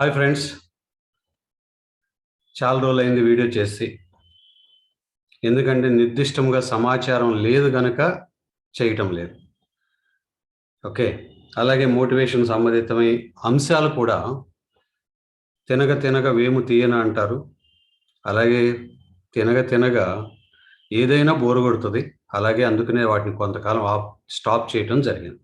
Hi friends. చాలా రోజులైంది video చేసి. ఎందుకంటే నిర్దిష్టంగా సమాచారం లేదు కనుక చేయటం లేదు. ఓకే. అలాగే మోటివేషన్ సంబంధితమై అంశాలు కూడా తినగ తినగ వేము తీయన అంటారు. అలాగే తినగ తినగ ఏదైనా బోరు కొడుతుంది. అలాగే అందుకనే వాటిని కొంతకాలం ఆప్ స్టాప్ చేయటం జరిగింది.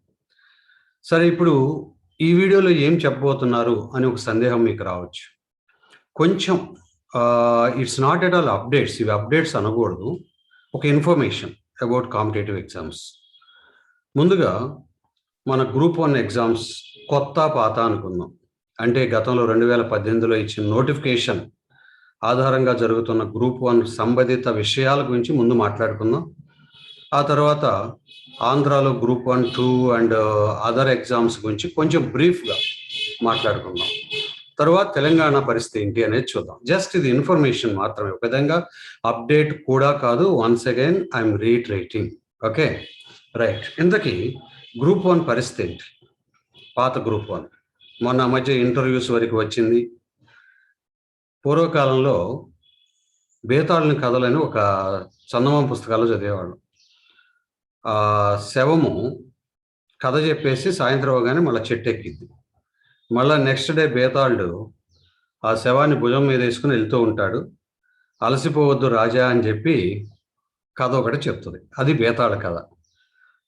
సరే ఇప్పుడు ఈ వీడియోలో ఏం చెప్పబోతున్నారు అని ఒక సందేహం మీకు రావచ్చు. కొంచెం it's not at all updates ఇవి అప్డేట్స్ అనకూడదు. ఒక ఇన్ఫర్మేషన్ అబౌట్ కాంపిటేటివ్ ఎగ్జామ్స్ ముందుగా మన గ్రూప్ వన్ ఎగ్జామ్స్ కొత్త పాత అనుకుందాం. అంటే గతంలో రెండు వేల పద్దెనిమిదిలో ఇచ్చిన నోటిఫికేషన్ ఆధారంగా జరుగుతున్న గ్రూప్ వన్ సంబంధిత విషయాల గురించి ముందు మాట్లాడుకుందాం. ఆ తర్వాత ఆంధ్రాలో group one two and other exams గురించి కొంచెం బ్రీఫ్గా మాట్లాడుకుందాం. తర్వాత తెలంగాణ పరిస్థితి ఏంటి అనేది చూద్దాం. జస్ట్ ఇది ఇన్ఫర్మేషన్ మాత్రమే. ఒక విధంగా అప్డేట్ కూడా కాదు. Once again I'm reiterating okay right ఇంతకీ గ్రూప్ వన్ పరిస్థితి ఏంటి? పాత గ్రూప్ వన్. మొన్న మధ్య ఇంటర్వ్యూస్ వరకు వచ్చింది. పూర్వకాలంలో బేతాళుని కథలని ఒక చందమామ పుస్తకాల్లో చదివేవాళ్ళు. శవము కథ చెప్పేసి సాయంత్రం అవగానే మళ్ళీ చెట్టు ఎక్కిద్ది మళ్ళీ నెక్స్ట్ డే బేతాళుడు ఆ శవాన్ని భుజం మీద వేసుకుని వెళ్తూ ఉంటాడు. అలసిపోవద్దు రాజా అని చెప్పి కథ ఒకటి చెప్తుంది. అది బేతాళ కథ.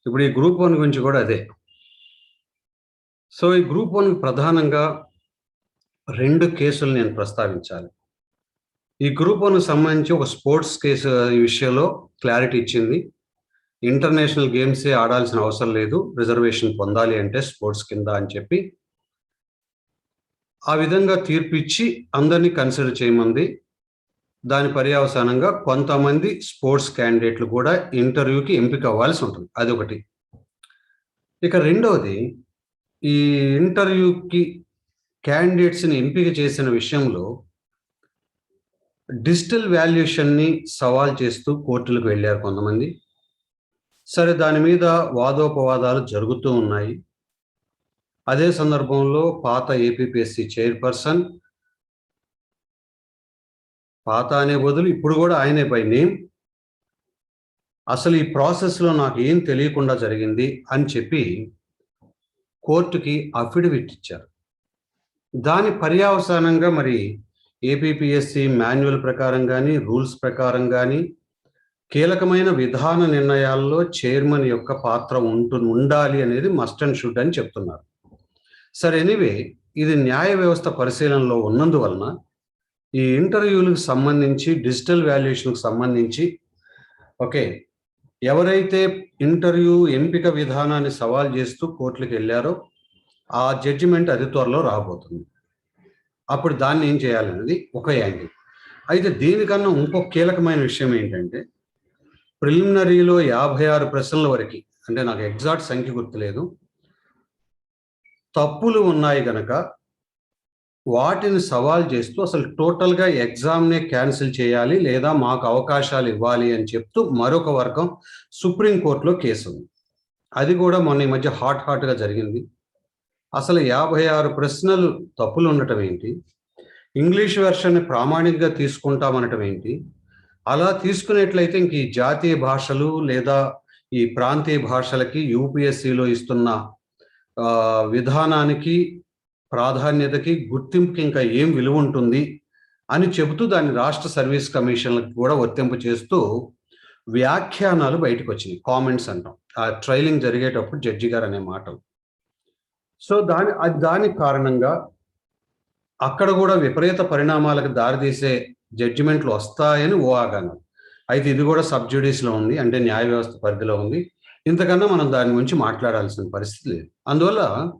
ఇప్పుడు ఈ గ్రూప్ వన్ గురించి కూడా అదే. సో ఈ గ్రూప్ వన్ ప్రధానంగా రెండు కేసులు నేను ప్రస్తావించాలి. ఈ గ్రూప్ వన్ సంబంధించి ఒక స్పోర్ట్స్ కేసు ఈ విషయంలో క్లారిటీ ఇచ్చింది. ఇంటర్నేషనల్ గేమ్సే ఆడాల్సిన అవసరం లేదు. రిజర్వేషన్ పొందాలి అంటే స్పోర్ట్స్ కింద అని చెప్పి ఆ విధంగా తీర్పు ఇచ్చి అందరినీ కన్సిడర్ చేయమంది. దాని పర్యవసానంగా కొంతమంది స్పోర్ట్స్ క్యాండిడేట్లు కూడా ఇంటర్వ్యూకి ఎంపిక అవ్వాల్సి ఉంటుంది. అది ఒకటి ఇక రెండవది ఈ ఇంటర్వ్యూకి క్యాండిడేట్స్ని ఎంపిక చేసిన విషయంలో డిజిటల్ వాల్యుయేషన్ని సవాల్ చేస్తూ కోర్టులకు వెళ్ళారు కొంతమంది. సరే దాని మీద వాదోపవాదాలు జరుగుతూ ఉన్నాయి. అదే సందర్భంలో పాత ఏపీపీఎస్సి చైర్పర్సన్ పాత అనే బదులు ఇప్పుడు కూడా ఆయనే పై నేమ్. అసలు ఈ ప్రాసెస్లో నాకు ఏం తెలియకుండా జరిగింది అని చెప్పి కోర్టుకి అఫిడవిట్ ఇచ్చారు. దాని పర్యావసానంగా మరి ఏపీపీఎస్సి మాన్యువల్ ప్రకారం కానీ రూల్స్ ప్రకారం కానీ కీలకమైన విధాన నిర్ణయాల్లో చైర్మన్ యొక్క పాత్ర ఉంటు ఉండాలి అనేది మస్ట్ అండ్ షుడ్ అని చెప్తున్నారు. సరే ఎనీవే ఇది న్యాయ వ్యవస్థ పరిశీలనలో ఉన్నందువలన ఈ ఇంటర్వ్యూలకు సంబంధించి డిజిటల్ వాల్యుయేషన్కి సంబంధించి ఓకే ఎవరైతే ఇంటర్వ్యూ ఎంపిక విధానాన్ని సవాల్ చేస్తూ కోర్టులకు వెళ్ళారో ఆ జడ్జిమెంట్ అతి త్వరలో రాబోతుంది. అప్పుడు దాన్ని ఏం చేయాలనేది ఒక యాంగిల్. అయితే దీనికన్నా ఇంకో కీలకమైన విషయం ఏంటంటే ప్రిలిమినరీలో యాభై ఆరు ప్రశ్నల వరకు అంటే నాకు ఎగ్జాక్ట్ సంఖ్య గుర్తులేదు. తప్పులు ఉన్నాయి కనుక వాటిని సవాల్ చేస్తూ అసలు టోటల్గా ఎగ్జామ్నే క్యాన్సిల్ చేయాలి లేదా మాకు అవకాశాలు ఇవ్వాలి అని చెప్తూ మరొక వర్గం సుప్రీంకోర్టులో కేసు ఉంది అది కూడా మొన్న ఈ మధ్య హాట్ హాట్గా జరిగింది. అసలు యాభై ఆరు ప్రశ్నలు తప్పులు ఉండటం ఏంటి? ఇంగ్లీష్ వెర్షన్ని ప్రామాణికంగా తీసుకుంటామనటం ఏంటి? అలా తీసుకునేట్లయితే ఇంక ఈ జాతీయ భాషలు లేదా ఈ ప్రాంతీయ భాషలకి యూపీఎస్సిలో ఇస్తున్న విధానానికి ప్రాధాన్యతకి గుర్తింపుకి ఇంకా ఏం విలువ ఉంటుంది అని చెబుతూ దాన్ని రాష్ట్ర సర్వీస్ కమిషన్లకు కూడా వర్తింపు చేస్తూ వ్యాఖ్యానాలు బయటకు వచ్చినాయి కామెంట్స్ అంటాం. ఆ ట్రైలింగ్ జరిగేటప్పుడు జడ్జి గారు అనే మాటలు. సో దాని దాని కారణంగా అక్కడ కూడా విపరీత పరిణామాలకు దారితీసే జడ్జిమెంట్లు వస్తాయని ఓ అయితే ఇది కూడా సబ్జుడీస్లో ఉంది అంటే న్యాయ వ్యవస్థ పరిధిలో ఉంది. ఇంతకన్నా మనం దాని గురించి మాట్లాడాల్సిన పరిస్థితి లేదు. అందువల్ల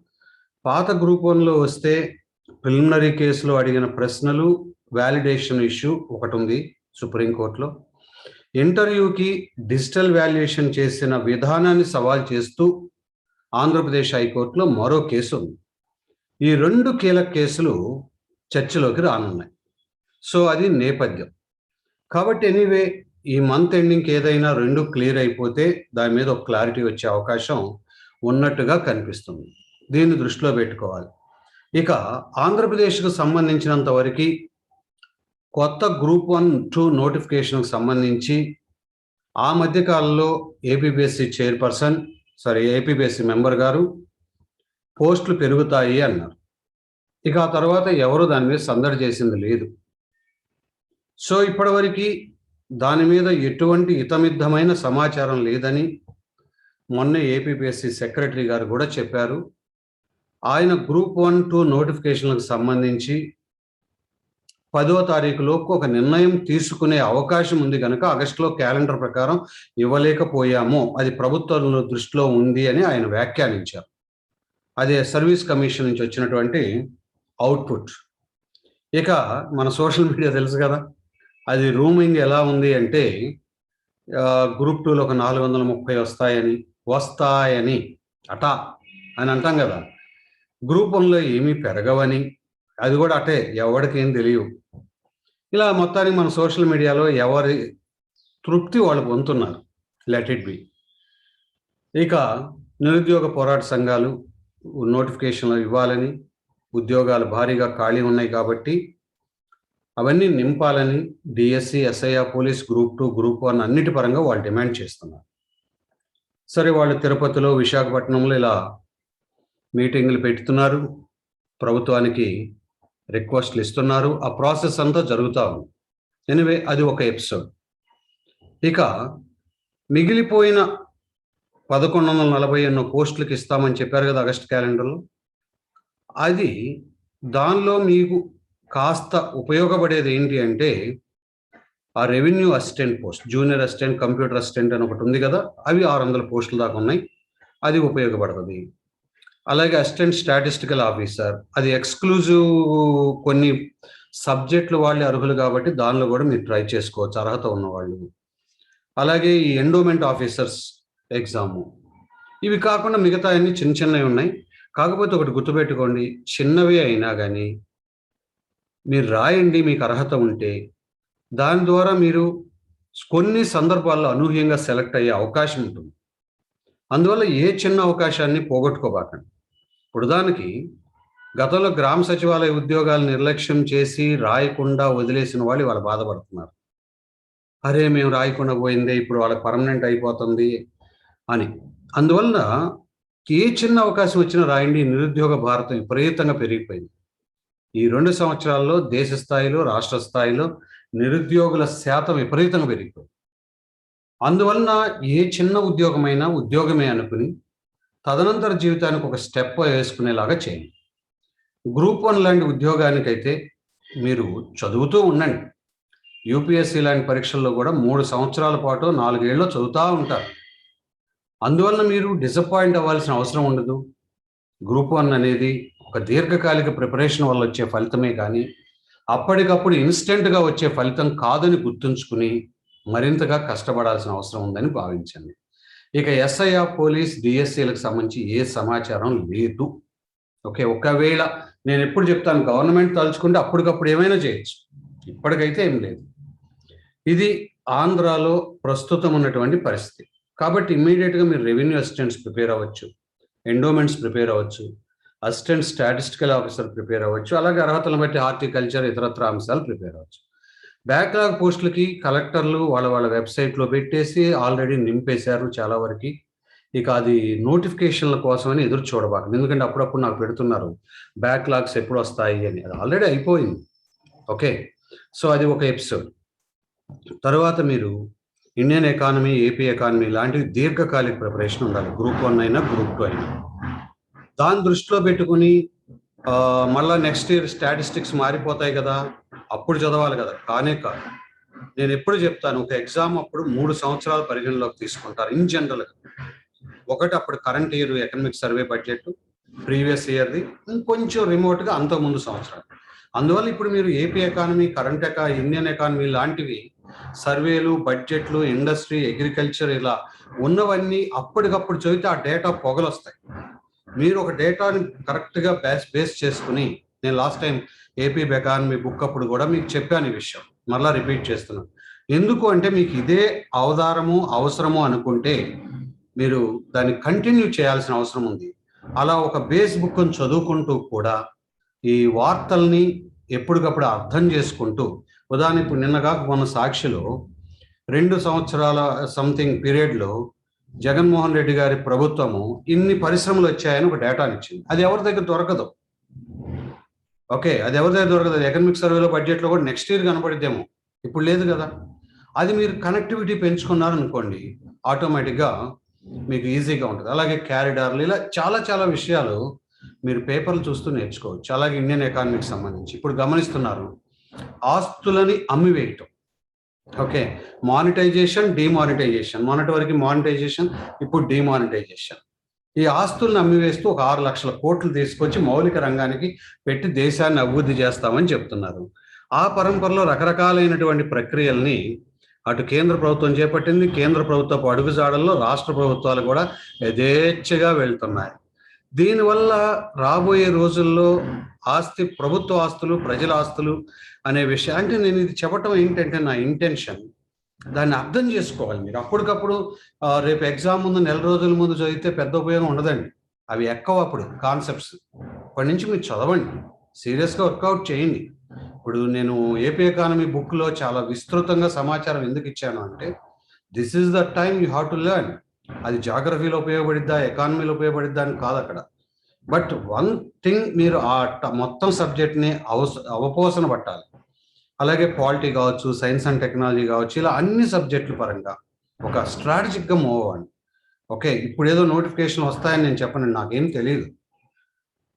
పాత గ్రూప్ వన్లో వస్తే ప్రిలిమినరీ కేసులో అడిగిన ప్రశ్నలు వ్యాలిడేషన్ ఇష్యూ ఒకటి ఉంది సుప్రీంకోర్టులో ఇంటర్వ్యూకి డిజిటల్ వాల్యుయేషన్ చేసిన విధానాన్ని సవాల్ చేస్తూ ఆంధ్రప్రదేశ్ హైకోర్టులో మరో కేసు ఉంది. ఈ రెండు కీలక కేసులు చర్చలోకి రానున్నాయి. సో అది నేపథ్యం. కాబట్టి ఎనీవే ఈ మంత్ ఎండింగ్కి ఏదైనా రెండు క్లియర్ అయిపోతే దాని మీద ఒక క్లారిటీ వచ్చే అవకాశం ఉన్నట్టుగా కనిపిస్తుంది. దీన్ని దృష్టిలో పెట్టుకోవాలి. ఇక ఆంధ్రప్రదేశ్కు సంబంధించినంత వరకు కొత్త గ్రూప్ వన్ టూ నోటిఫికేషన్కి సంబంధించి ఆ మధ్యకాలంలో APPSC chairperson sorry APPSC member గారు పోస్టులు పెరుగుతాయి అన్నారు. ఇక ఆ తర్వాత ఎవరు దాని మీద సందడి చేసింది లేదు. సో ఇప్పటివరకు దాని మీద ఎటువంటి హితమిద్దమైన సమాచారం లేదని మొన్న ఏపీపీఎస్సీ సెక్రటరీ గారు కూడా చెప్పారు. ఆయన గ్రూప్ వన్ టూ నోటిఫికేషన్లకు సంబంధించి పదో తారీఖులోపు ఒక నిర్ణయం తీసుకునే అవకాశం ఉంది కనుక ఆగస్టులో క్యాలెండర్ ప్రకారం ఇవ్వలేకపోయాము. అది ప్రభుత్వం దృష్టిలో ఉంది అని ఆయన వ్యాఖ్యానించారు. అదే సర్వీస్ కమిషన్ నుంచి వచ్చినటువంటి అవుట్పుట్. ఇక మన సోషల్ మీడియా తెలుసు కదా? అది రూమింగ్ ఎలా ఉంది అంటే గ్రూప్ టూలో ఒక నాలుగు వందల ముప్పై వస్తాయని వస్తాయని అటా అని అంటాం కదా. గ్రూప్ వన్లో ఏమీ పెరగవని అది కూడా అటే ఎవరికి ఏం తెలియవు. ఇలా మొత్తానికి మన సోషల్ మీడియాలో ఎవరి తృప్తి వాళ్ళు పొందుతున్నారు. లెట్ ఇట్ బి ఇక నిరుద్యోగ పోరాట సంఘాలు నోటిఫికేషన్లు ఇవ్వాలని ఉద్యోగాలు భారీగా ఖాళీ ఉన్నాయి కాబట్టి అవన్నీ నింపాలని DSC SIR police group two group one అన్నిటి పరంగా వాళ్ళు డిమాండ్ చేస్తున్నారు. సరే వాళ్ళు తిరుపతిలో విశాఖపట్నంలో ఇలా మీటింగ్లు పెడుతున్నారు. ప్రభుత్వానికి రిక్వెస్ట్లు ఇస్తున్నారు. ఆ ప్రాసెస్ అంతా జరుగుతూ ఉంది. ఎనివే అది ఒక ఎపిసోడ్. ఇక మిగిలిపోయిన పదకొండు వందల నలభై ఎన్నో పోస్టులకు ఇస్తామని చెప్పారు కదా ఆగస్ట్ క్యాలెండర్లో. అది దానిలో మీకు కాస్త ఉపయోగపడేది ఏంటి అంటే ఆ revenue assistant post junior assistant computer assistant అని ఒకటి ఉంది కదా అవి ఆరు వందల పోస్టుల దాకా ఉన్నాయి. అది ఉపయోగపడుతుంది. అలాగే అసిస్టెంట్ స్టాటిస్టికల్ ఆఫీసర్ అది ఎక్స్క్లూజివ్ కొన్ని సబ్జెక్టులు వాళ్ళు అర్హులు కాబట్టి దానిలో కూడా మీరు ట్రై చేసుకోవచ్చు అర్హత ఉన్నవాళ్ళు. అలాగే ఈ ఎండోమెంట్ ఆఫీసర్స్ ఎగ్జాము. ఇవి కాకుండా మిగతా అన్ని చిన్న చిన్నవి ఉన్నాయి. కాకపోతే ఒకటి గుర్తుపెట్టుకోండి చిన్నవి అయినా కానీ మీరు రాయండి మీకు అర్హత ఉంటే దాని ద్వారా మీరు కొన్ని సందర్భాల్లో అనూహ్యంగా సెలెక్ట్ అయ్యే అవకాశం ఉంటుంది. అందువల్ల ఏ చిన్న అవకాశాన్ని పోగొట్టుకోబాకండి. ఇప్పుడు దానికి గతంలో గ్రామ సచివాలయ ఉద్యోగాలు నిర్లక్ష్యం చేసి రాయకుండా వదిలేసిన వాళ్ళు వాళ్ళు బాధపడుతున్నారు. అరే మేము రాయకుండా పోయిందే ఇప్పుడు వాళ్ళకి పర్మనెంట్ అయిపోతుంది అని. అందువలన ఏ చిన్న అవకాశం వచ్చినా రాయండి నిరుద్యోగ భారతం విపరీతంగా పెరిగిపోయింది. ఈ రెండు సంవత్సరాల్లో దేశ స్థాయిలో రాష్ట్ర స్థాయిలో నిరుద్యోగుల శాతం విపరీతంగా పెరిగిపోయింది. అందువలన ఏ చిన్న ఉద్యోగమైనా ఉద్యోగమే అనుకుని తదనంతర జీవితానికి ఒక స్టెప్ వేసుకునేలాగా చేయండి. గ్రూప్ వన్ లాంటి ఉద్యోగానికైతే మీరు చదువుతూ ఉండండి. యూపీఎస్సీ లాంటి పరీక్షల్లో కూడా మూడు సంవత్సరాల పాటు నాలుగేళ్ళు చదువుతూ ఉంటారు. అందువలన మీరు డిసప్పాయింట్ అవ్వాల్సిన అవసరం ఉండదు. గ్రూప్ వన్ అనేది ఒక దీర్ఘకాలిక ప్రిపరేషన్ వల్ల వచ్చే ఫలితమే కానీ అప్పటికప్పుడు ఇన్స్టెంట్గా వచ్చే ఫలితం కాదని గుర్తుంచుకుని మరింతగా కష్టపడాల్సిన అవసరం ఉందని భావించండి. ఇక ఎస్ఐఆర్ పోలీస్ డిఎస్సీలకు సంబంధించి ఏ సమాచారం లేదు. ఓకే ఒకవేళ నేను ఎప్పుడు చెప్తాను గవర్నమెంట్ తలుచుకుంటే అప్పటికప్పుడు ఏమైనా చేయొచ్చు. ఇప్పటికైతే ఏం లేదు. ఇది ఆంధ్రాలో ప్రస్తుతం ఉన్నటువంటి పరిస్థితి. కాబట్టి ఇమ్మీడియట్గా మీరు రెవెన్యూ అసిస్టెంట్స్ ప్రిపేర్ అవ్వచ్చు ఎండోమెంట్స్ ప్రిపేర్ అవ్వచ్చు అసిస్టెంట్ స్టాటిస్టికల్ ఆఫీసర్ ప్రిపేర్ అవ్వచ్చు. అలాగే అర్హతలను బట్టి హార్టికల్చర్ ఇతరత్ర అంశాలు ప్రిపేర్ అవ్వచ్చు. బ్యాక్లాగ్ పోస్టులకి కలెక్టర్లు వాళ్ళ వాళ్ళ వెబ్సైట్లో పెట్టేసి ఆల్రెడీ నింపేశారు చాలా వరకు. ఇక అది నోటిఫికేషన్ల కోసమని ఎదురు చూడబాకండి ఎందుకంటే అప్పుడప్పుడు నాకు పెడుతున్నారు బ్యాక్లాగ్స్ ఎప్పుడు వస్తాయి అని. అది ఆల్రెడీ అయిపోయింది. ఓకే? సో అది ఒక ఎపిసోడ్. తర్వాత మీరు ఇండియన్ ఎకానమీ ఏపీ ఎకానమీ లాంటివి దీర్ఘకాలిక ప్రిపరేషన్ ఉండాలి. గ్రూప్ వన్ అయినా గ్రూప్ టూ అయినా. దాన్ని దృష్టిలో పెట్టుకుని మళ్ళా నెక్స్ట్ ఇయర్ స్టాటిస్టిక్స్ మారిపోతాయి కదా అప్పుడు చదవాలి కదా. కానే కాదు. నేను ఎప్పుడు చెప్తాను ఒక ఎగ్జామ్ అప్పుడు మూడు సంవత్సరాలు పరిగణలోకి తీసుకుంటారు ఇన్ జనరల్గా ఒకటి అప్పుడు current year economic survey budget previous ఇయర్ది ఇంకొంచెం రిమోట్గా అంతకుముందు సంవత్సరాలు. అందువల్ల ఇప్పుడు మీరు ఏపీ ఎకానమీ కరెంట్ ఎకా ఇండియన్ ఎకానమీ లాంటివి సర్వేలు బడ్జెట్లు ఇండస్ట్రీ అగ్రికల్చర్ ఇలా ఉన్నవన్నీ అప్పటికప్పుడు చదివితే ఆ డేటా పొగలు వస్తాయి మీరు ఒక డేటాని కరెక్ట్గా బేస్ బేస్ చేసుకుని నేను last time AP economy book అప్పుడు కూడా మీకు చెప్పాను ఈ విషయం. మరలా రిపీట్ చేస్తున్నాను ఎందుకు అంటే మీకు ఇదే అవధారము అవసరము అనుకుంటే మీరు దాన్ని కంటిన్యూ చేయాల్సిన అవసరం ఉంది. అలా ఒక బేస్ బుక్ చదువుకుంటూ కూడా ఈ వార్తల్ని ఎప్పటికప్పుడు అర్థం చేసుకుంటూ ఉదాహరణ ఇప్పుడు నిన్నగా మన సాక్షిలో రెండు సంవత్సరాల సంథింగ్ పీరియడ్లో జగన్మోహన్ రెడ్డి గారి ప్రభుత్వము ఇన్ని పరిశ్రమలు వచ్చాయని ఒక డేటాని ఇచ్చింది అది ఎవరి దగ్గర దొరకదు. ఓకే అది ఎవరి దగ్గర దొరకదు? ఎకనామిక్ సర్వేలో బడ్జెట్లో కూడా నెక్స్ట్ ఇయర్ కనపడిద్దేమో. ఇప్పుడు లేదు కదా. అది మీరు కనెక్టివిటీ పెంచుకున్నారనుకోండి ఆటోమేటిక్గా మీకు ఈజీగా ఉంటుంది. అలాగే క్యారిడార్లు ఇలా చాలా చాలా విషయాలు మీరు పేపర్లు చూస్తూ నేర్చుకోవచ్చు. అలాగే ఇండియన్ ఎకానమీకి సంబంధించి. ఇప్పుడు గమనిస్తున్నారు ఆస్తులని అమ్మివేయటం. ఓకే. Monetisation demonetisation. మొన్నటి వరకు మానిటైజేషన్ ఇప్పుడు డిమానిటైజేషన్. ఈ ఆస్తులను అమ్మివేస్తూ ఒక ఆరు లక్షల కోట్లు తీసుకొచ్చి మౌలిక రంగానికి పెట్టి దేశాన్ని అభివృద్ధి చేస్తామని చెప్తున్నారు. ఆ పరంపరలో రకరకాలైనటువంటి ప్రక్రియల్ని అటు కేంద్ర ప్రభుత్వం చేపట్టింది. కేంద్ర ప్రభుత్వపు అడుగుజాడల్లో రాష్ట్ర ప్రభుత్వాలు కూడా యథేచ్ఛగా వెళ్తున్నాయి. దీనివల్ల రాబోయే రోజుల్లో ఆస్తి ప్రభుత్వ ఆస్తులు ప్రజల ఆస్తులు అనే విషయం అంటే నేను ఇది చెప్పటం ఏంటంటే నా ఇంటెన్షన్ దాన్ని అర్థం చేసుకోవాలి మీరు. అప్పటికప్పుడు రేపు ఎగ్జామ్ ముందు నెల రోజుల ముందు చదివితే పెద్ద ఉపయోగం ఉండదండి. అవి ఎక్కవ అప్పుడు కాన్సెప్ట్స్ ఇప్పటి నుంచి మీరు చదవండి. సీరియస్గా వర్కౌట్ చేయండి. ఇప్పుడు నేను ఏపీ ఎకానమీ బుక్లో చాలా విస్తృతంగా సమాచారం ఎందుకు ఇచ్చాను అంటే this is the time you have to learn అది జాగ్రఫీలో ఉపయోగపడిద్దా ఎకానమీలో ఉపయోగపడిద్దా అని కాదు అక్కడ. బట్ వన్ థింగ్ మీరు ఆ ట- మొత్తం సబ్జెక్ట్ని అవస అవపోసన పట్టాలి. అలాగే పాలిటీ కావచ్చు సైన్స్ అండ్ టెక్నాలజీ కావచ్చు ఇలా అన్ని సబ్జెక్టుల పరంగా ఒక స్ట్రాటజిక్గా మూవ్ అవ్వండి. ఓకే ఇప్పుడు ఏదో నోటిఫికేషన్ వస్తాయని నేను చెప్పను నాకేం తెలియదు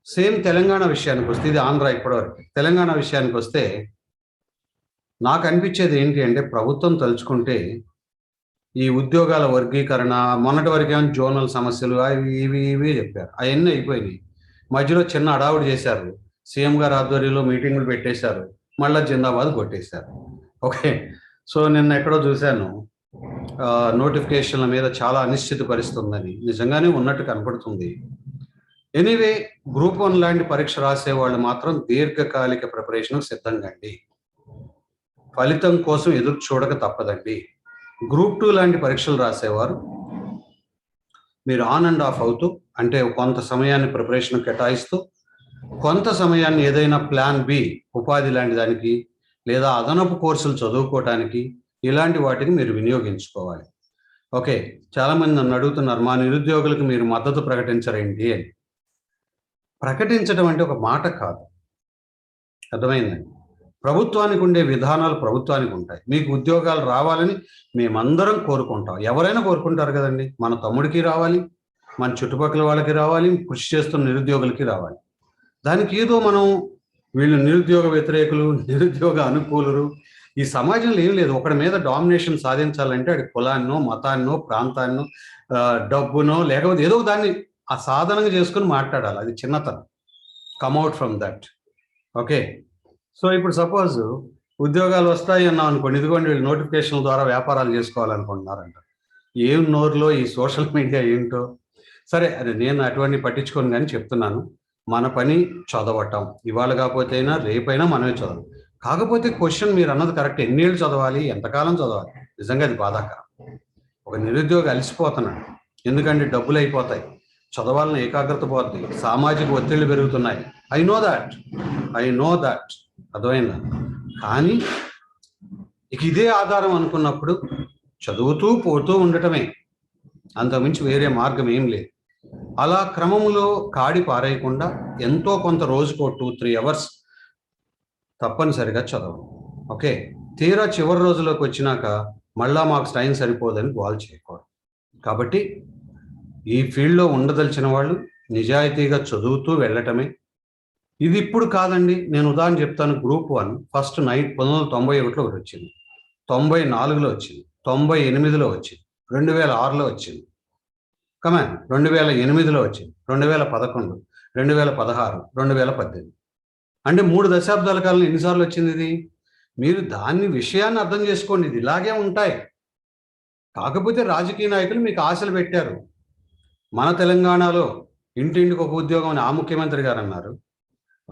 సేమ్ తెలంగాణ విషయానికి వస్తే ఇది ఆంధ్ర ఇప్పటివరకు. తెలంగాణ విషయానికి వస్తే నాకు అనిపించేది ఏంటి అంటే ప్రభుత్వం తలుచుకుంటే ఈ ఉద్యోగాల వర్గీకరణ మొన్నటి వరకు ఏమైనా జోనల్ సమస్యలు అవి ఇవి ఇవి చెప్పారు. అవన్నీ అయిపోయినాయి. మధ్యలో చిన్న అడావుడు చేశారు. సీఎం గారు ఆధ్వర్యంలో మీటింగులు పెట్టేశారు. మళ్ళీ జిందాబాద్ కొట్టేశారు. ఓకే. సో నిన్న ఎక్కడో చూశాను. నోటిఫికేషన్ల మీద చాలా అనిశ్చిత పరిస్థితి ఉందని నిజంగానే ఉన్నట్టు కనపడుతుంది. ఎనీవే గ్రూప్ వన్ లాంటి పరీక్ష రాసే వాళ్ళు మాత్రం దీర్ఘకాలిక ప్రిపరేషన్ సిద్ధంగా అండి ఫలితం కోసం ఎదురు చూడక తప్పదండి. గ్రూప్ టూ లాంటి పరీక్షలు రాసేవారు. మీరు ఆన్ అండ్ ఆఫ్ అవుతూ అంటే కొంత సమయాన్ని ప్రిపరేషన్ కేటాయిస్తూ కొంత సమయాన్ని ఏదైనా ప్లాన్ బి ఉపాధి లాంటి దానికి లేదా అదనపు కోర్సులు చదువుకోవటానికి ఇలాంటి వాటికి మీరు వినియోగించుకోవాలి. ఓకే చాలా మంది నన్ను అడుగుతున్నారు మా నిరుద్యోగులకు మీరు మద్దతు ప్రకటించరేంటి అని. ప్రకటించడం అంటే ఒక మాట కాదు. అర్థమైందండి? ప్రభుత్వానికి ఉండే విధానాలు ప్రభుత్వానికి ఉంటాయి. మీకు ఉద్యోగాలు రావాలని మేమందరం కోరుకుంటాం. ఎవరైనా కోరుకుంటారు కదండి. మన తమ్ముడికి రావాలి మన చుట్టుపక్కల వాళ్ళకి రావాలి కృషి చేస్తున్న నిరుద్యోగులకి రావాలి. దానికి ఏదో మనం వీళ్ళు నిరుద్యోగ వ్యతిరేకులు నిరుద్యోగ అనుకూలురు ఈ సమాజంలో ఏం లేదు. ఒకడి మీద డామినేషన్ సాధించాలంటే అది కులాన్నో మతాన్నో ప్రాంతాన్నో డబ్బునో లేకపోతే ఏదో ఒక దాన్ని ఆ సాధనంగా చేసుకుని మాట్లాడాలి. అది చిన్నతనం. Come out from that okay so ఇప్పుడు సపోజ్ ఉద్యోగాలు వస్తాయి అన్నాం అనుకోండి ఇదిగోండి వీళ్ళు నోటిఫికేషన్ల ద్వారా వ్యాపారాలు చేసుకోవాలనుకుంటున్నారంట. ఏం నోరులో ఈ సోషల్ మీడియా ఏంటో? సరే అది నేను అటువంటి పట్టించుకోను కానీ చెప్తున్నాను. మన పని చదవటం. ఇవాళ కాకపోతే అయినా రేపైనా మనమే చదవాలి. కాకపోతే క్వశ్చన్ మీరు అన్నది కరెక్ట్. ఎన్నేళ్ళు చదవాలి? ఎంతకాలం చదవాలి? నిజంగా అది బాధాకరం. ఒక నిరుద్యోగి అలసిపోతున్నాడు. ఎందుకంటే డబ్బులు అయిపోతాయి. చదవాలని ఏకాగ్రత పోతుంది సామాజిక ఒత్తిళ్ళు పెరుగుతున్నాయి. I know that I know that అర్థమైందా? కానీ ఇక ఇదే ఆధారం అనుకున్నప్పుడు చదువుతూ పోతూ ఉండటమే. అంతకుమించి వేరే మార్గం ఏం లేదు. అలా క్రమములో కాడి పారేయకుండా ఎంతో కొంత రోజుకో టూ త్రీ అవర్స్ తప్పనిసరిగా చదవడం. ఓకే? తీరా చివరి రోజులోకి వచ్చినాక మళ్ళా మాకు టైం సరిపోదని గోల్ చేయకూడదు. కాబట్టి ఈ ఫీల్డ్లో ఉండదలిచిన వాళ్ళు నిజాయితీగా చదువుతూ వెళ్ళటమే ఇది ఇప్పుడు కాదండి. నేను ఉదాహరణ చెప్తాను. గ్రూప్ వన్ ఫస్ట్ నైట్ పంతొమ్మిది వందల తొంభై ఒకటిలో ఒకటి వచ్చింది. తొంభై నాలుగులో వచ్చింది. తొంభై ఎనిమిదిలో వచ్చింది. రెండు వేల ఆరులో వచ్చింది. కమాన్ రెండు వేల ఎనిమిదిలో వచ్చింది. రెండు వేల పదకొండు రెండు వేల పదహారు రెండు వేల పద్దెనిమిది. అంటే మూడు దశాబ్దాల కాలం ఎన్నిసార్లు వచ్చింది ఇది? మీరు దాన్ని విషయాన్ని అర్థం చేసుకోండి. ఇది ఇలాగే ఉంటాయి. కాకపోతే రాజకీయ నాయకులు మీకు ఆశలు పెట్టారు. మన తెలంగాణలో ఇంటింటికి ఒక ఉద్యోగం అని ఆ ముఖ్యమంత్రి గారు అన్నారు.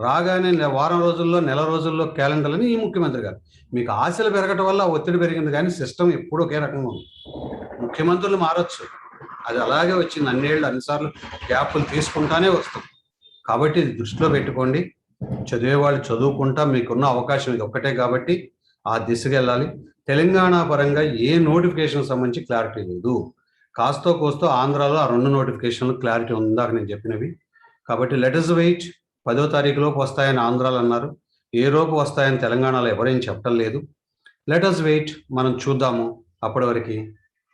రాగానే నె- వారం రోజుల్లో నెల రోజుల్లో క్యాలెండర్లని ఈ ముఖ్యమంత్రి గారు. మీకు ఆశలు పెరగటం వల్ల ఒత్తిడి పెరిగింది కానీ సిస్టమ్ ఎప్పుడు ఒకే రకంగా ఉంది. ముఖ్యమంత్రులు మారచ్చు. అది అలాగే వచ్చింది. అన్నేళ్ళు అన్నిసార్లు గ్యాప్లు తీసుకుంటానే వస్తుంది కాబట్టి ఇది దృష్టిలో పెట్టుకోండి. చదివే వాళ్ళు చదువుకుంటా మీకున్న అవకాశం ఇది ఒక్కటే కాబట్టి ఆ దిశగా వెళ్ళాలి. తెలంగాణ పరంగా ఏ నోటిఫికేషన్ సంబంధించి క్లారిటీ లేదు. కాస్తో కోస్తో ఆంధ్రాలో ఆ రెండు నోటిఫికేషన్లు క్లారిటీ ఉందాక నేను చెప్పినవి. కాబట్టి లెటర్స్ వెయిట్. పదో తారీఖు లోపు వస్తాయని ఆంధ్రాలు అన్నారు. ఏ రోజు వస్తాయని తెలంగాణలో ఎవరేం చెప్పడం లేదు. లెటర్స్ వెయిట్ మనం చూద్దాము. అప్పటి వరకు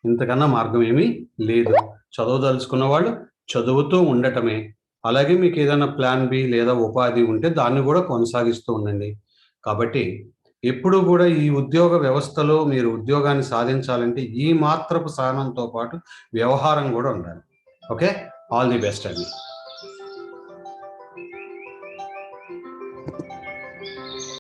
ఇంతకన్నా మార్గం ఏమీ లేదు. చదవదలుచుకున్న వాళ్ళు చదువుతూ ఉండటమే. అలాగే మీకు ఏదైనా ప్లాన్ బి లేదా ఉపాధి ఉంటే దాన్ని కూడా కొనసాగిస్తూ ఉండండి. కాబట్టి ఎప్పుడు కూడా ఈ ఉద్యోగ వ్యవస్థలో మీరు ఉద్యోగాన్ని సాధించాలంటే ఈ మాత్రపు సహనంతో పాటు వ్యవహారం కూడా ఉండాలి. ఓకే ఆల్ ది బెస్ట్ అండి.